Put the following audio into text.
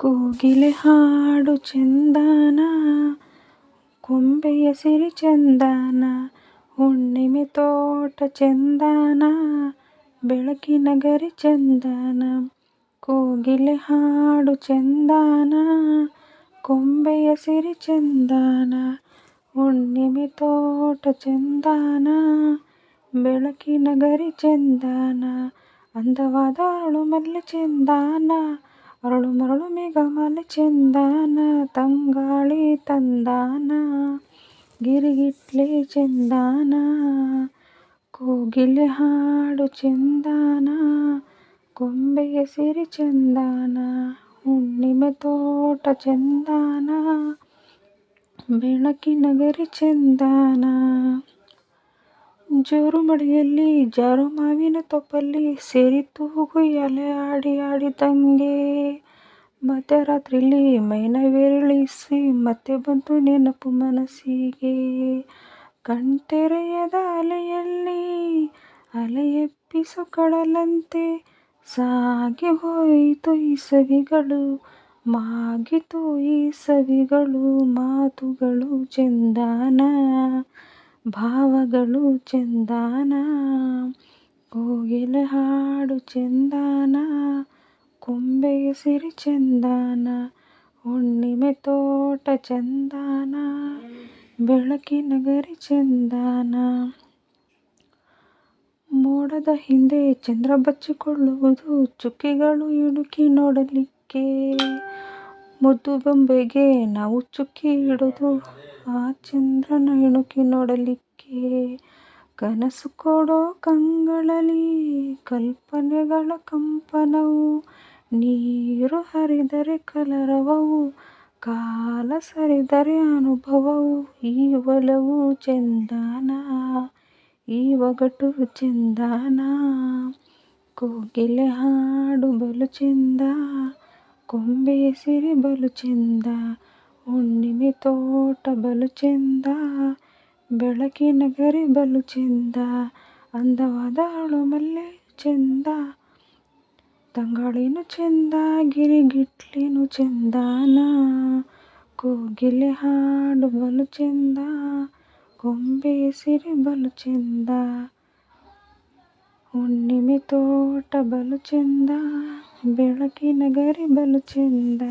ಕೋಗಿಲೆ ಹಾಡು ಚಂದನ ಕೊಂಬೆಯ ಸಿರಿ ಚಂದನ ಹುಣ್ಣಿಮೆ ತೋಟ ಚಂದನ ಬೆಳಕಿನ ಗರಿ ಚಂದನ ಕೋಗಿಲೆ ಹಾಡು ಚಂದನ ಕೊಂಬೆಯ ಸಿರಿ ಚಂದನ ಹುಣ್ಣಿಮೆ ತೋಟ ಚಂದನ ಬೆಳಕಿನ ಗರಿ ಚಂದನ ಅಂದವಾದ ಅರಳು ಮಲ್ಲೆ ಚಂದನ ಅರಳು ಮರಳು ಮೇಘಮಾಲೆ ಚಂದನ ತಂಗಾಳಿ ತಂದಾನ ಗಿರಿಗಿಟ್ಲೆ ಚಂದನ ಕೋಗಿಲೆ ಹಾಡು ಚಂದನ ಕೊಂಬೆಯ ಸಿರಿ ಚಂದನ ಹುಣ್ಣಿಮೆ ತೋಟ ಚಂದನ ಬೆಳಕಿನ ಗರಿ ಚಂದನ ಜೋರು ಮಳೆಯಲ್ಲಿ ಜಾರು ಮಾವಿನ ತೊಪ್ಪಲ್ಲಿ ಸೇರಿತು ಎಲೆ ಆಡಿ ಆಡಿದಂಗೆ ಮಧ್ಯರಾತ್ರಿಲಿ ಮೈನವಿರಳಿಸಿ ಮತ್ತೆ ಬಂತು ನೆನಪು ಮನಸ್ಸಿಗೆ. ಕಣ್ತೆರೆಯದ ಅಲೆಯಲ್ಲಿ ಅಲೆಯೆಪ್ಪಿಸು ಕಡಲಂತೆ ಸಾಗಿ ಹೋಯಿತು ಈ ಸವಿಗಳು. ಮಾಗಿತು ಈ ಸವಿಗಳು ಮಾತುಗಳು ಚಂದನ. ಭಾವಗಳು ಚೆಂದಾನ, ಕೋಗಿಲೆ ಹಾಡು ಚೆಂದಾನ, ಕೊಂಬೆಯ ಸಿರಿ ಚೆಂದಾನ, ಹುಣ್ಣಿಮೆ ತೋಟ ಚೆಂದಾನ, ಬೆಳಕಿನ ಗರಿ ಚಂದನ. ಮೋಡದ ಹಿಂದೆ ಚಂದ್ರ ಬಚ್ಚಿಕೊಳ್ಳುವುದು ಚುಕ್ಕಿಗಳು ಇಣುಕಿ ನೋಡಲಿಕ್ಕೆ. ಮುದ್ದು ಬೊಂಬೆಗೆ ನಾವು ಚುಕ್ಕಿ ಇಡೋದು ಆ ಚಂದ್ರನ ಇಣುಕಿ ನೋಡಲಿಕ್ಕೆ ಕನಸು ಕೊಡೋ ಕಂಗಳಲ್ಲಿ ಕಲ್ಪನೆಗಳ ಕಂಪನವು, ನೀರು ಹರಿದರೆ ಕಲರವವು, ಕಾಲ ಸರಿದರೆ ಅನುಭವವು, ಈ ಒಲವು ಚಂದಾನ, ಈ ಒಗಟು ಚಂದಾನ, ಕೋಗಿಲೆ ಹಾಡು ಬಲು ಚೆಂದ, ಕೊಂಬೆ ಸಿರಿ ಬಲು ಚೆಂದ ಹುಣ್ಣಿಮೆ ತೋಟ ಬಲು ಚೆಂದ ಬೆಳಕಿನ ಗರಿ ಬಲು ಚೆಂದ ಅಂದವಾದ ಅರಳು ಮಲ್ಲೆ ಚೆಂದ ತಂಗಾಳಿನು ಚೆಂದ ಗಿರಿಗಿಟ್ಲೇನು ಚಂದನ ಕೋಗಿಲೆ ಹಾಡು ಬಲು ಚೆಂದ ಕೊಂಬೆಯ ಸಿರಿ ಬಲು ಚೆಂದ ಹುಣ್ಣಿಮೆ ತೋಟ ಬಲು ಚೆಂದ ಬೆಳಕಿನ ಗರಿ ಬಲು ಚೆಂದ